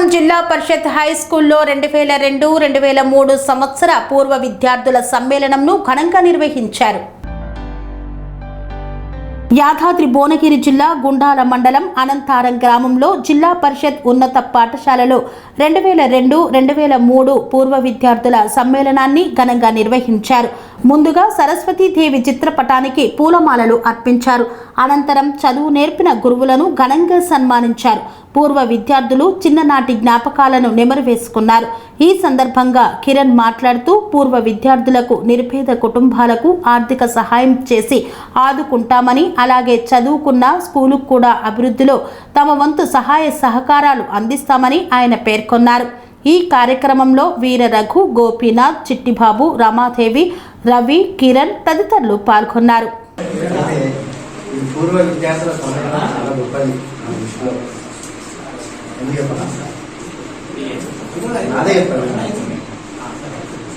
అనంతపురం జిల్లా పరిషత్ హై స్కూల్లో రెండు వేల రెండు రెండు వేల మూడు సంవత్సర పూర్వ విద్యార్థుల సమ్మేళనంను ఘనంగా నిర్వహించారు. యాదాద్రి భువనగిరి జిల్లా గుండాల మండలం అనంతారం గ్రామంలో జిల్లా పరిషత్ ఉన్నత పాఠశాలలో రెండు వేల రెండు రెండు వేల మూడు పూర్వ విద్యార్థుల సమ్మేళనాన్ని ఘనంగా నిర్వహించారు. ముందుగా సరస్వతీదేవి చిత్రపటానికి పూలమాలలు అర్పించారు. అనంతరం చదువు నేర్పిన గురువులను ఘనంగా సన్మానించారు. పూర్వ విద్యార్థులు చిన్ననాటి జ్ఞాపకాలను నెమరువేసుకున్నారు. ఈ సందర్భంగా కిరణ్ మాట్లాడుతూ పూర్వ విద్యార్థులకు నిరుపేద కుటుంబాలకు ఆర్థిక సహాయం చేసి ఆదుకుంటామని అలాగే చదువుకున్న స్కూలుకు కూడా అభివృద్ధిలో తమ వంతు సహాయ సహకారాలు అందిస్తామని ఆయన పేర్కొన్నారు. ఈ కార్యక్రమంలో వీర రఘు గోపీనాథ్ చిట్టిబాబు రమాదేవి రవి కిరణ్ తదితరులు పాల్గొన్నారు. పూర్వ విద్యార్థుల చాలా గొప్పది దృష్టిలో. ఎందుకు చెప్పనా? అదే చెప్పాను.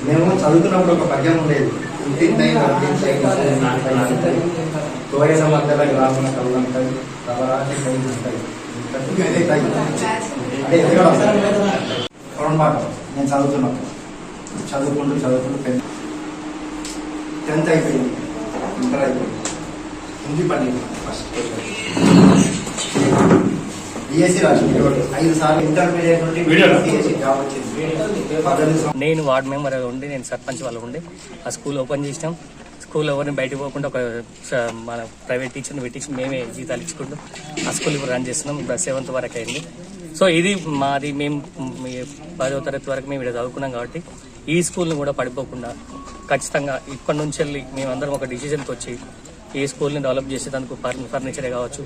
మేము చదువుకున్నప్పుడు ఒక పద్యం ఉండేది. తోయల మధ్యలో గ్రామీణ కళ్ళు ఉంటాయి ప్రవరాటి కవులు ఉంటాయి అంటే ఎదగడం పొరపాటు నేను చదువుతున్నప్పుడు చదువుకుంటూ చదువుకుంటూ టెన్త్ టెన్త్ అయిపోయింది. ఇంటర్ అయిపోయింది. హిందీ పండింది ఫస్ట్. బిఎస్సీ రాసింది ఐదు సార్లు ఇంటర్మీడియట్ నుండి బిఎస్సీ జాబ్ వచ్చింది. పద్దెనిమిది సంవత్సరాలు నేను వార్డ్ మెంబర్ ఉండి నేను సర్పంచ్ వాళ్ళు ఉండి ఆ స్కూల్ ఓపెన్ చేసినాం. స్కూల్ ఎవరిని బయటకు పోకుండా ఒక మన ప్రైవేట్ టీచర్ని పెట్టించి మేమే జీతాలు ఇచ్చుకుంటూ ఆ స్కూల్ ఇప్పుడు రన్ చేస్తున్నాం. ఇప్పుడు సెవెంత్ వరకు అయింది. సో ఇది మాది మేము మీ పదవ తరగతి వరకు మేము ఇక్కడ చదువుకున్నాం కాబట్టి ఈ స్కూల్ని కూడా పడిపోకుండా ఖచ్చితంగా ఇప్పటి నుంచి వెళ్ళి మేమందరం ఒక డిసిజన్కి వచ్చి ఈ స్కూల్ని డెవలప్ చేసేందుకు ఫర్- ఫర్నిచరే కావచ్చు.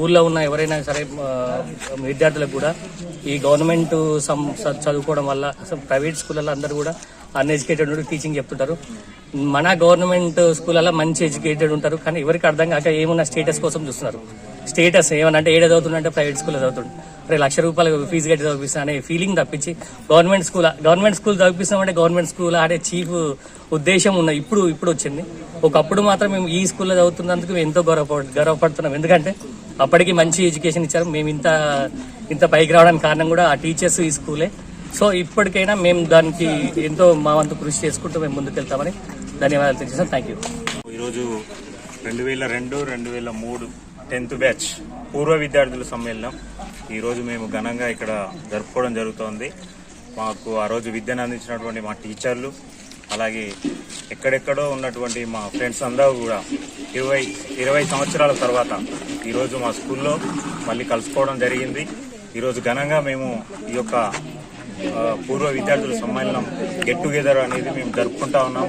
ఊర్లో ఉన్న ఎవరైనా సరే విద్యార్థులకు కూడా ఈ గవర్నమెంట్ సం- చదువుకోవడం వల్ల ప్రైవేట్ స్కూళ్ళలో అందరూ కూడా అన్ఎడ్యుకేటెడ్ ఉండి టీచింగ్ చెప్తుంటారు. మన గవర్నమెంట్ స్కూళ్ళలో మంచి ఎడ్యుకేటెడ్ ఉంటారు కానీ ఎవరికి అర్థం కాక ఏమున్న స్టేటస్ కోసం చూస్తున్నారు. స్టేటస్ ఏమనంటే ఏడ చదువుతుండే ప్రైవేట్ స్కూల్లో చదువుతుండే. రే లక్ష రూపాయలు ఫీజు కట్టి చదివిస్తా అనే ఫీలింగ్ తప్పించి గవర్నమెంట్ స్కూల్ గవర్నమెంట్ స్కూల్ చదివిస్తామంటే గవర్నమెంట్ స్కూల్ ఆడే చీఫ్ ఉద్దేశం ఉన్న ఇప్పుడు ఇప్పుడు వచ్చింది. ఒకప్పుడు మాత్రం మేము ఈ స్కూల్లో చదువుతున్నందుకు మేము ఎంతో గౌరవ గర్వపడుతున్నాం. ఎందుకంటే అప్పటికి మంచి ఎడ్యుకేషన్ ఇచ్చారు. మేము ఇంత ఇంత పైకి రావడానికి కారణం కూడా ఆ టీచర్స్ ఈ స్కూలే సో ఇప్పటికైనా మేము దానికి ఎంతో మా వంతు కృషి చేసుకుంటూ మేము ముందుకెళ్తామని ధన్యవాదాలు తెలియజేస్తాం థ్యాంక్ యూ ఈరోజు రెండు వేల రెండు రెండు వేల మూడు టెన్త్ బ్యాచ్ పూర్వ విద్యార్థుల సమ్మేళనం. ఈరోజు మేము ఘనంగా ఇక్కడ జరుపుకోవడం జరుగుతోంది. మాకు ఆ రోజు విద్యను అందించినటువంటి మా టీచర్లు అలాగే ఎక్కడెక్కడో ఉన్నటువంటి మా ఫ్రెండ్స్ అందరూ కూడా ఇరవై ఇరవై సంవత్సరాల తర్వాత ఈరోజు మా స్కూల్లో మళ్ళీ కలుసుకోవడం జరిగింది. ఈరోజు ఘనంగా మేము ఈ యొక్క పూర్వ విద్యార్థుల సమ్మేళనం గెట్ టుగెదర్ అనేది మేము జరుపుకుంటా ఉన్నాం.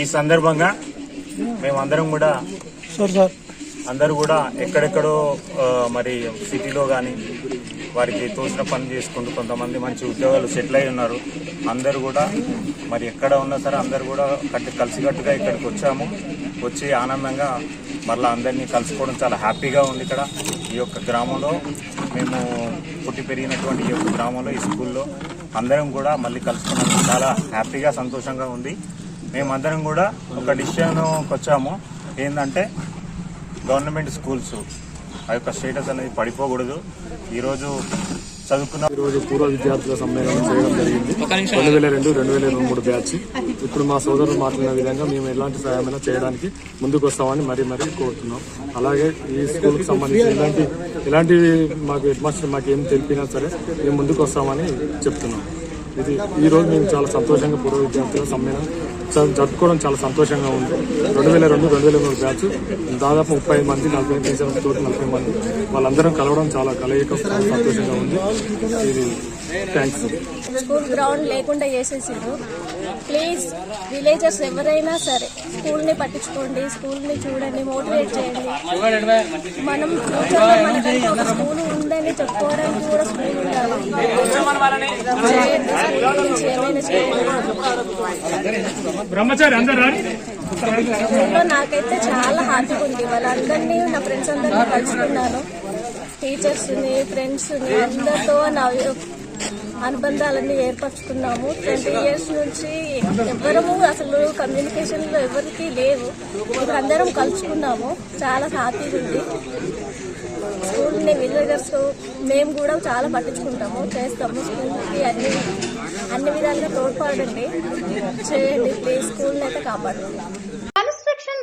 ఈ సందర్భంగా మేమందరం కూడా అందరూ కూడా ఎక్కడెక్కడో మరి సిటీలో కానీ వారికి తోచిన పని చేసుకుంటూ కొంతమంది మంచి ఉద్యోగాలు సెటిల్ అయి ఉన్నారు. అందరూ కూడా మరి ఎక్కడ ఉన్నా సరే అందరూ కూడా కట్టి కలిసికట్టుగా ఇక్కడికి వచ్చాము. వచ్చి ఆనందంగా మళ్ళీ అందరినీ కలుసుకోవడం చాలా హ్యాపీగా ఉంది ఇక్కడ. ఈ యొక్క గ్రామంలో మేము పుట్టి పెరిగినటువంటి ఈ యొక్క గ్రామంలో ఈ స్కూల్లో అందరం కూడా మళ్ళీ కలుసుకున్నాము చాలా హ్యాపీగా సంతోషంగా ఉంది. మేమందరం కూడా ఒక డిసిషన్కి వచ్చాము. ఏంటంటే గవర్నమెంట్ స్కూల్స్ ఆ యొక్క స్టేటస్ అనేది పడిపోకూడదు. ఈరోజు చదువుకున్న ఈరోజు పూర్వ విద్యార్థుల సమ్మేళనం చేయడం జరిగింది. రెండు వేల రెండు రెండు వేల ఇరవై మూడు బ్యాచ్. ఇప్పుడు మా సోదరులు మాట్లాడిన విధంగా మేము ఎలాంటి సహాయమైనా చేయడానికి ముందుకు వస్తామని మరీ మరీ కోరుతున్నాం. అలాగే ఈ స్కూల్కి సంబంధించి ఎలాంటి ఎలాంటి మాకు హెడ్ మాస్టర్ మాకు ఏం తెలిపినా సరే మేము ముందుకు వస్తామని చెప్తున్నాం. ఇది ఈ రోజు మేము చాలా సంతోషంగా పూర్వ విద్యార్థుల సమ్మేళనం జరుపుకోవడం చాలా సంతోషంగా ఉంది. రెండు వేల రెండు రెండు వేల మూడు బ్యాచ్. దాదాపు ముప్పై మంది నలభై ఐదు తోటి నలభై మంది. వాళ్ళందరం కలవడం చాలా కలయిక సంతోషంగా ఉంది. ఇది థ్యాంక్స్ స్కూల్ గ్రౌండ్ లేకుండా చేసేసిండ్రు. ప్లీజ్ విలేజెస్ ఎవరైనా సరే స్కూల్ని పట్టించుకోండి స్కూల్ని చూడండి మోటివేట్ చేయండి. మనం ఫ్యూచర్లో మనకంటే ఒక స్కూల్ ఉందని చెప్పుకోవడానికి కూడా స్కూల్ ఉండాలి స్కూల్లో నాకైతే చాలా హ్యాపీగా ఉంది. వాళ్ళందరినీ నా ఫ్రెండ్స్ అందరినీ కలుసుకున్నాను. టీచర్స్ని ఫ్రెండ్స్ని అందరితో నా అనుబంధాలన్నీ ఏర్పరచుకున్నాము. ట్వంటీ ఇయర్స్ నుంచి ఎవరము అసలు కమ్యూనికేషన్లో ఎవరికి లేవు. అందరం కలుసుకున్నాము. చాలా హ్యాపీగా ఉంది. స్కూల్ని విజిటర్స్ మేము కూడా చాలా పట్టించుకుంటాము. చేస్తాము స్కూల్కి అన్ని అన్ని విధాలుగా తోడ్పడండి. చేయండి. ప్లీజ్ స్కూల్ని అయితే కాపాడుకుంటాము